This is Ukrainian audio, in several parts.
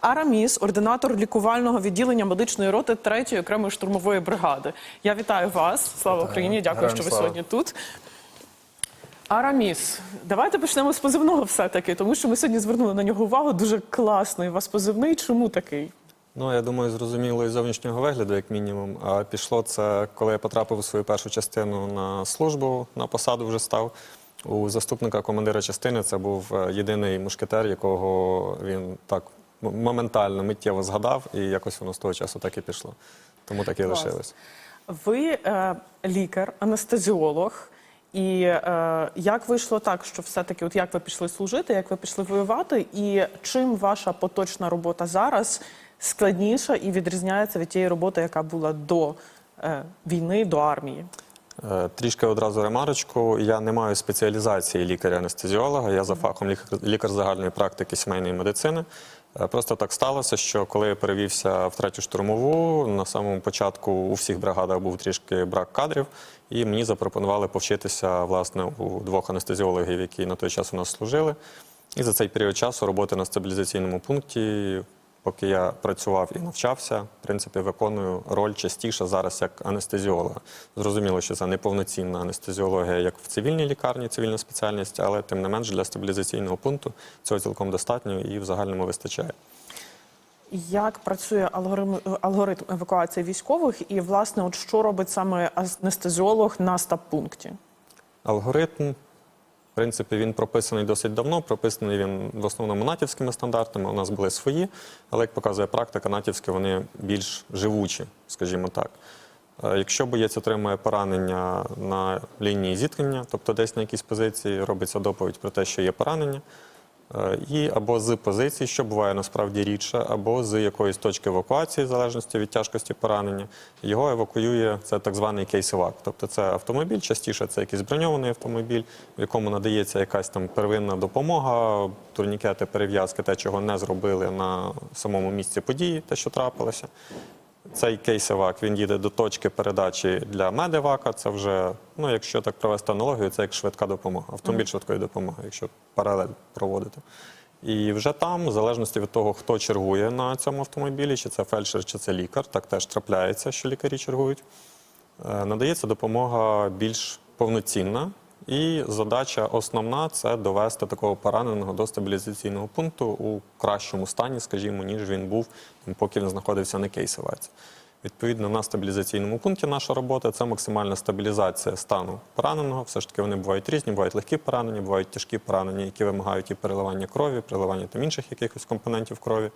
Араміс, ординатор лікувального відділення медичної роти 3-ї окремої штурмової бригади. Я вітаю вас. Слава Україні! Дякую, Героям що ви слава. сьогодні тут. Араміс, давайте почнемо з позивного все-таки, тому що ми сьогодні звернули на нього увагу. Дуже класний у вас позивний. Чому такий? Ну, я думаю, зрозуміло із зовнішнього вигляду, як мінімум. А пішло це, коли я потрапив у свою першу частину на службу, на посаду вже став. У заступника командира частини це був е, єдиний мушкетер, якого він так моментально, миттєво згадав, і якось воно з того часу так і пішло. Тому так і Клас. лишилось. Ви е, лікар, анестезіолог. І е, як вийшло так, що все-таки, от як ви пішли служити, як ви пішли воювати, і чим ваша поточна робота зараз складніша і відрізняється від тієї роботи, яка була до е, війни, до армії? Е, Трішки одразу ремарочку. Я не маю спеціалізації лікаря-анестезіолога. Я за фахом лікар, лікар загальної практики сімейної медицини. Е, Просто так сталося, що коли я перевівся в третю штурмову, на самому початку у всіх бригадах був трішки брак кадрів, і мені запропонували повчитися власне у двох анестезіологів, які на той час у нас служили. І за цей період часу роботи на стабілізаційному пункті, поки я працював і навчався, в принципі, виконую роль частіше зараз як анестезіолога. Зрозуміло, що це не повноцінна анестезіологія, як в цивільній лікарні, цивільна спеціальність, але тим не менш для стабілізаційного пункту цього цілком достатньо і в загальному вистачає. Як працює алгоритм, алгоритм евакуації військових, і власне, от що робить саме анестезіолог на стаб-пункті? Алгоритм, в принципі, він прописаний досить давно. Прописаний він в основному натівськими стандартами. У нас були свої, але як показує практика, натівські вони більш живучі, скажімо так. Е, Якщо боєць отримує поранення на лінії зіткнення, тобто десь на якійсь позиції робиться доповідь про те, що є поранення, і або з позиції, що буває насправді рідше, або з якоїсь точки евакуації, в залежності від тяжкості поранення, його евакуює це так званий кейс-евак. Тобто це автомобіль, частіше це якийсь броньований автомобіль, в якому надається якась там первинна допомога, турнікети, перев'язки, те, чого не зробили на самому місці події, те, що трапилося. Цей кейс-евак він їде до точки передачі для медевака. Це вже, ну якщо так провести аналогію, це як швидка допомога, автомобіль швидкої допомоги, якщо паралель проводити. І вже там, в залежності від того, хто чергує на цьому автомобілі, чи це фельдшер, чи це лікар, так теж трапляється, що лікарі чергують. е, Надається допомога більш повноцінна. І задача основна це довести такого пораненого до стабілізаційного пункту у кращому стані, скажімо, ніж він був, поки він знаходився на кейсоваці. Відповідно, на стабілізаційному пункті наша робота це максимальна стабілізація стану пораненого. Все ж таки вони бувають різні, бувають легкі поранення, бувають тяжкі поранення, які вимагають і переливання крові, переливання там інших якихось компонентів крові.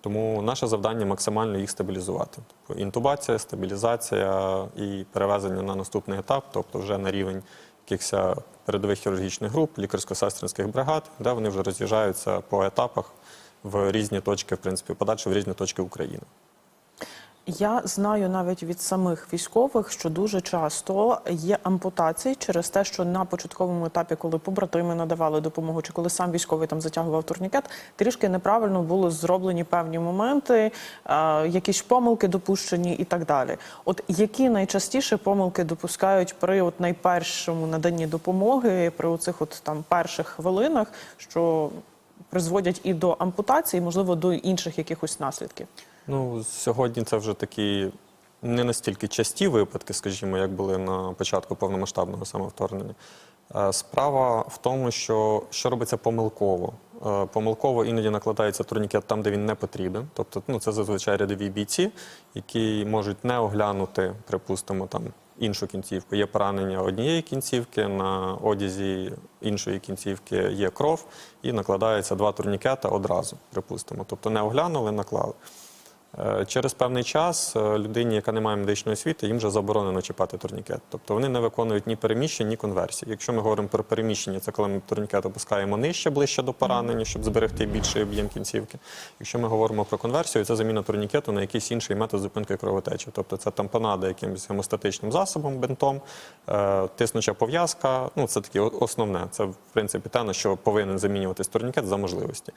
Тому наше завдання максимально їх стабілізувати. Тобто інтубація, стабілізація і перевезення на наступний етап, тобто вже на рівень якихось передових хірургічних груп, лікарсько-сестринських бригад, де вони вже роз'їжджаються по етапах в різні точки, в принципі, подальше в різні точки України. Я знаю навіть від самих військових, що дуже часто є ампутації через те, що на початковому етапі, коли побратими надавали допомогу, чи коли сам військовий там затягував турнікет, трішки неправильно були зроблені певні моменти, е, якісь помилки допущені і так далі. От які найчастіше помилки допускають при от найпершому наданні допомоги, при оцих от там перших хвилинах, що призводять і до ампутації, можливо, до інших якихось наслідків. Ну, сьогодні це вже такі не настільки часті випадки, скажімо, як були на початку повномасштабного самовторгнення. Е, Справа в тому, що що робиться помилково. Е, Помилково іноді накладається турнікет там, де він не потрібен. Тобто, ну це зазвичай рядові бійці, які можуть не оглянути, припустимо, там іншу кінцівку. Є поранення однієї кінцівки, на одязі іншої кінцівки є кров, і накладається два турнікета одразу, припустимо. Тобто не оглянули, наклали. Е, Через певний час е, людині, яка не має медичної освіти, їм вже заборонено чіпати турнікет. Тобто вони не виконують ні переміщень, ні конверсій. Якщо ми говоримо про переміщення, це коли ми турнікет опускаємо нижче, ближче до поранення, щоб зберегти більший об'єм кінцівки. Якщо ми говоримо про конверсію, це заміна турнікету на якийсь інший метод зупинки кровотечі. Тобто це тампонада якимось гемостатичним засобом, бинтом, е, тиснуча пов'язка. Ну це таке основне. Це в принципі те, на що повинен замінюватись турнікет за можливості.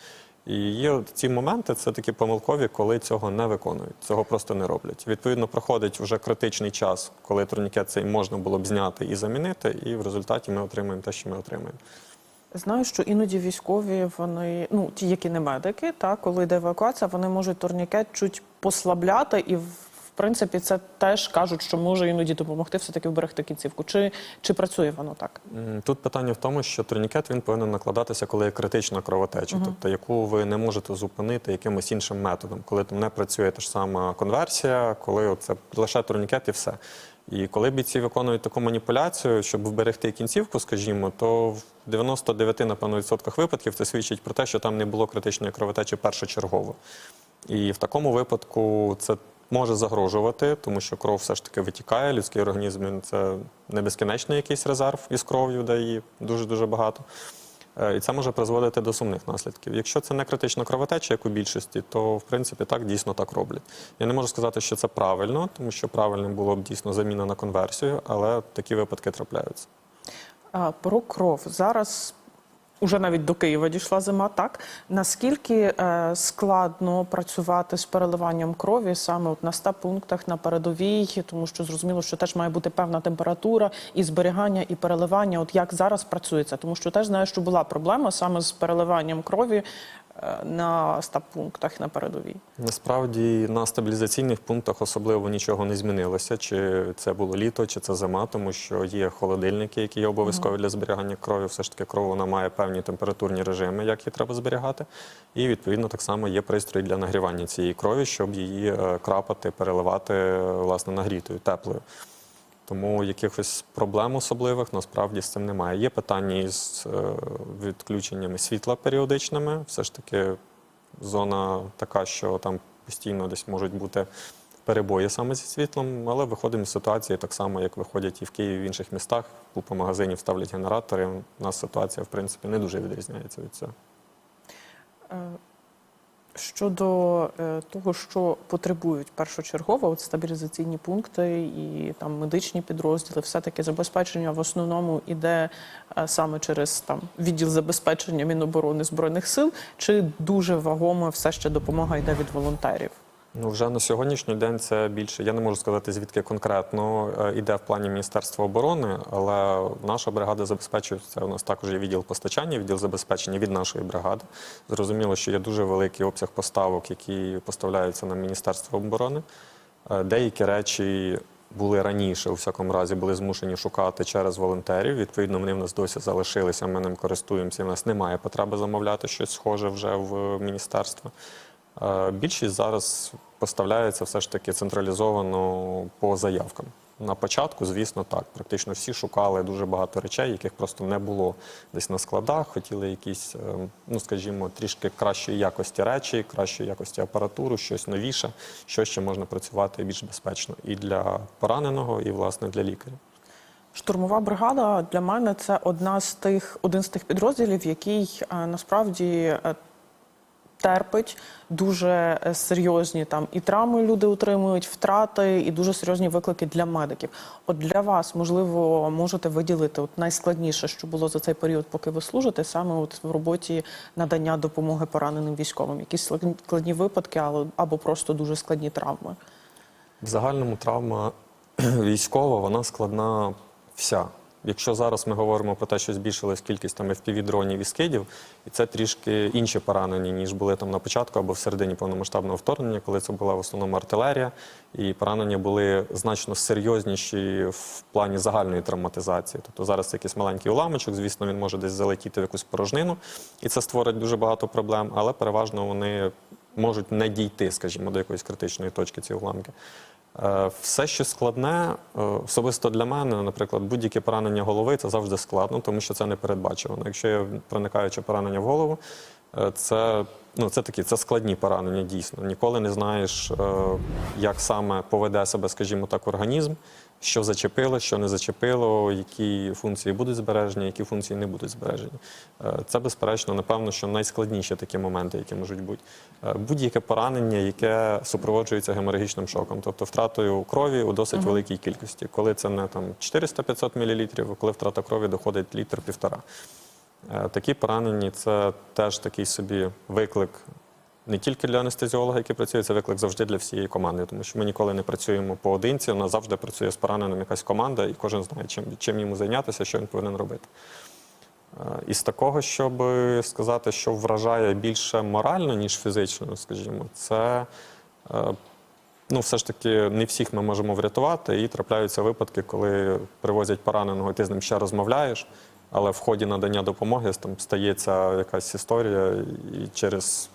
І є ці моменти, це такі помилкові, коли цього не виконують, цього просто не роблять. Відповідно, проходить вже критичний час, коли турнікет цей можна було б зняти і замінити, і в результаті ми отримуємо те, що ми отримуємо. Знаю, що іноді військові, вони, ну ті, які не медики, та коли йде евакуація, вони можуть турнікет чуть послабляти, і принципі це теж кажуть, що може іноді допомогти все-таки вберегти кінцівку. Чи, чи працює воно так? Тут питання в тому, що турнікет він повинен накладатися, коли є критична кровотеча, тобто яку ви не можете зупинити якимось іншим методом, коли там не працює та ж сама конверсія, коли це лише турнікет і все. І коли бійці виконують таку маніпуляцію, щоб вберегти кінцівку, скажімо, то в 99 напевно відсотках випадків це свідчить про те, що там не було критичної кровотечі першочергово. І в такому випадку це може загрожувати, тому що кров все ж таки витікає. Людський організм це не безкінечний якийсь резерв із кров'ю, де її дуже-дуже багато. Е, І це може призводити до сумних наслідків. Якщо це не критична кровотеча, як у більшості, то в принципі так дійсно так роблять. Я не можу сказати, що це правильно, тому що правильним було б дійсно заміна на конверсію, але такі випадки трапляються. Про кров зараз. Уже навіть до Києва дійшла зима, так. Наскільки е, складно працювати з переливанням крові саме от на 100 пунктах на передовій, тому що зрозуміло, що теж має бути певна температура і зберігання, і переливання. От як зараз працюється, тому що теж знаю, що була проблема саме з переливанням крові на 100 пунктах на передовій. Насправді на стабілізаційних пунктах особливо нічого не змінилося. Чи це було літо, чи це зима, тому що є холодильники, які є обов'язкові для зберігання крові. Все ж таки, кров вона має певні температурні режими, як її треба зберігати. І відповідно так само є пристрій для нагрівання цієї крові, щоб її е, крапати, переливати е, власне нагрітою, теплою. Тому якихось проблем особливих насправді з цим немає. Є питання із е, відключеннями світла періодичними. Все ж таки, зона така, що там постійно десь можуть бути перебої саме зі світлом, але виходимо з ситуації так само, як виходять і в Києві, і в інших містах. Купа магазинів ставлять генератори. У нас ситуація, в принципі, не дуже відрізняється від цього. Щодо е, того, що потребують першочергово, от стабілізаційні пункти і там медичні підрозділи, все-таки забезпечення в основному іде е, саме через там відділ забезпечення Міноборони Збройних сил, чи дуже вагомо все ще допомога йде від волонтерів? Ну, вже на сьогоднішній день це більше. Я не можу сказати, звідки конкретно е, йде в плані Міністерства оборони, але наша бригада забезпечує це. У нас також є відділ постачання, відділ забезпечення від нашої бригади. Зрозуміло, що є дуже великий обсяг поставок, які поставляються на Міністерство оборони. Е, Деякі речі були раніше, у всякому разі, були змушені шукати через волонтерів. Відповідно, вони в нас досі залишилися. Ми ним користуємося. і в нас немає потреби замовляти щось схоже вже в міністерство. Більшість зараз поставляється все ж таки централізовано по заявкам. На початку, звісно, так. Практично всі шукали дуже багато речей, яких просто не було десь на складах. Хотіли якісь, е, ну скажімо, трішки кращої якості речі, кращої якості апаратуру, щось новіше, що ще можна працювати більш безпечно і для пораненого, і власне для лікаря. Штурмова бригада для мене це одна з тих, один з тих підрозділів, який е, насправді е, терпить дуже е, серйозні там і травми люди отримують, втрати, і дуже серйозні виклики для медиків. От для вас, можливо, можете виділити от найскладніше, що було за цей період, поки ви служите, саме от в роботі надання допомоги пораненим військовим. Якісь складні- випадки, або просто дуже складні травми. В загальному травма військова, вона складна вся. Якщо зараз ми говоримо про те, що збільшилась кількість там FPV-дронів і скидів, і це трішки інші поранені, ніж були там на початку або в середині повномасштабного вторгнення, коли це була в основному артилерія, і поранення були значно серйозніші в плані загальної травматизації. Тобто зараз це якийсь маленький уламочок, звісно, він може десь залетіти в якусь порожнину, і це створить дуже багато проблем, але переважно вони можуть не дійти, скажімо, до якоїсь критичної точки ці уламки. Е, Все, що складне, е, особисто для мене, наприклад, будь-яке поранення голови це завжди складно, тому що це не передбачувано. Якщо є проникаюче поранення в голову, е, це, ну, це такі це складні поранення дійсно. Ніколи не знаєш, як саме поведе себе, скажімо так, організм, що зачепило, що не зачепило, які функції будуть збережені, які функції не будуть збережені. Е, Це, безперечно, напевно, що найскладніші такі моменти, які можуть бути. Е, Будь-яке поранення, яке супроводжується геморрагічним шоком, тобто втратою крові у досить великій кількості. Коли це не 400-500 мл, коли втрата крові доходить літр-півтора. Е, Такі поранені це теж такий собі виклик не тільки для анестезіолога, який працює, це виклик завжди для всієї команди, тому що ми ніколи не працюємо поодинці. У нас завжди працює з пораненим якась команда, і кожен знає, чим, чим йому зайнятися, що він повинен робити. Е, Із такого, щоб сказати, що вражає більше морально, ніж фізично, скажімо, це е, ну, все ж таки не всіх ми можемо врятувати, і трапляються випадки, коли привозять пораненого, і ти з ним ще розмовляєш, але в ході надання допомоги там стається якась історія, і через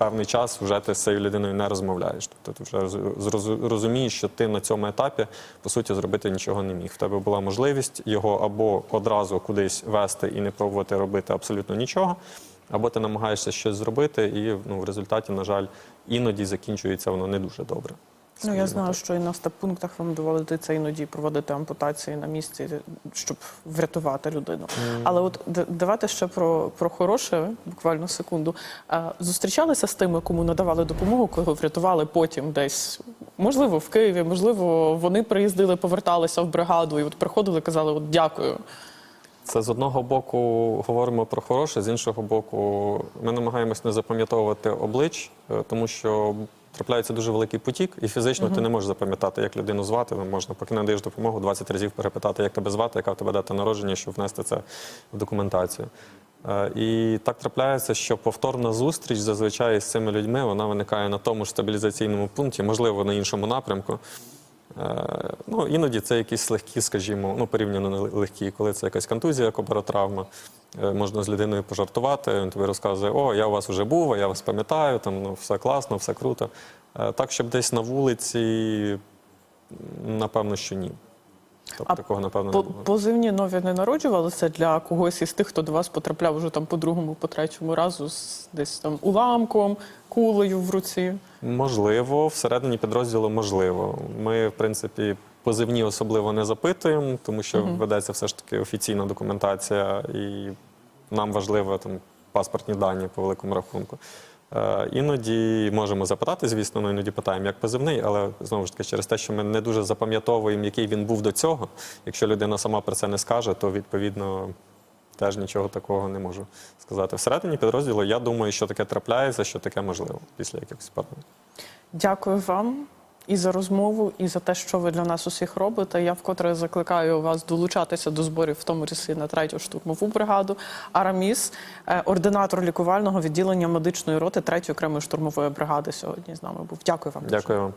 певний час вже ти з цією людиною не розмовляєш. Тобто ти вже роз- розумієш, що ти на цьому етапі по суті зробити нічого не міг. В тебе була можливість його або одразу кудись вести і не пробувати робити абсолютно нічого, або ти намагаєшся щось зробити, і ну, в результаті, на жаль, іноді закінчується воно не дуже добре. Ну, я знаю, що і на степ-пунктах вам доводиться іноді проводити ампутації на місці, щоб врятувати людину. Але от давайте ще про, про хороше, буквально секунду. Зустрічалися з тими, кому надавали допомогу, кого врятували потім десь, можливо, в Києві, можливо, вони приїздили, поверталися в бригаду і от приходили, казали, от дякую. Це з одного боку говоримо про хороше, з іншого боку, ми намагаємось не запам'ятовувати облич, е, тому що трапляється дуже великий потік, і фізично ти не можеш запам'ятати, як людину звати. Можна, поки не даєш допомогу, 20 разів перепитати, як тебе звати, яка в тебе дата народження, щоб внести це в документацію. Е, І так трапляється, що повторна зустріч зазвичай з цими людьми вона виникає на тому ж стабілізаційному пункті, можливо, на іншому напрямку. Е, Ну, іноді це якісь легкі, скажімо, ну порівняно не легкі, коли це якась контузія, кобаротравма. Е, Можна з людиною пожартувати, він тобі розказує, о, я у вас вже був, а я вас пам'ятаю, там ну, все класно, все круто. Е, Так, щоб десь на вулиці, напевно, що ні. Тобто А такого, напевно, По- не було. позивні нові не народжувалися для когось із тих, хто до вас потрапляв вже там по другому, по третьому разу з десь там уламком, кулею в руці. Можливо, всередині підрозділу можливо. Ми, в принципі, позивні особливо не запитуємо, тому що ведеться все ж таки офіційна документація, і нам важливо там паспортні дані по великому рахунку. Е, іноді можемо запитати, звісно, ну іноді питаємо, як позивний, але знову ж таки, через те, що ми не дуже запам'ятовуємо, який він був до цього. Якщо людина сама про це не скаже, то відповідно теж нічого такого не можу сказати. Всередині підрозділу я думаю, що таке трапляється, що таке можливо після якихось поранень. Дякую вам і за розмову, і за те, що ви для нас усіх робите. Я вкотре закликаю вас долучатися до зборів, в тому числі на третю штурмову бригаду. Араміс, е, ординатор лікувального відділення медичної роти третьої окремої штурмової бригади, сьогодні з нами був. Дякую вам. дуже. Дякую вам.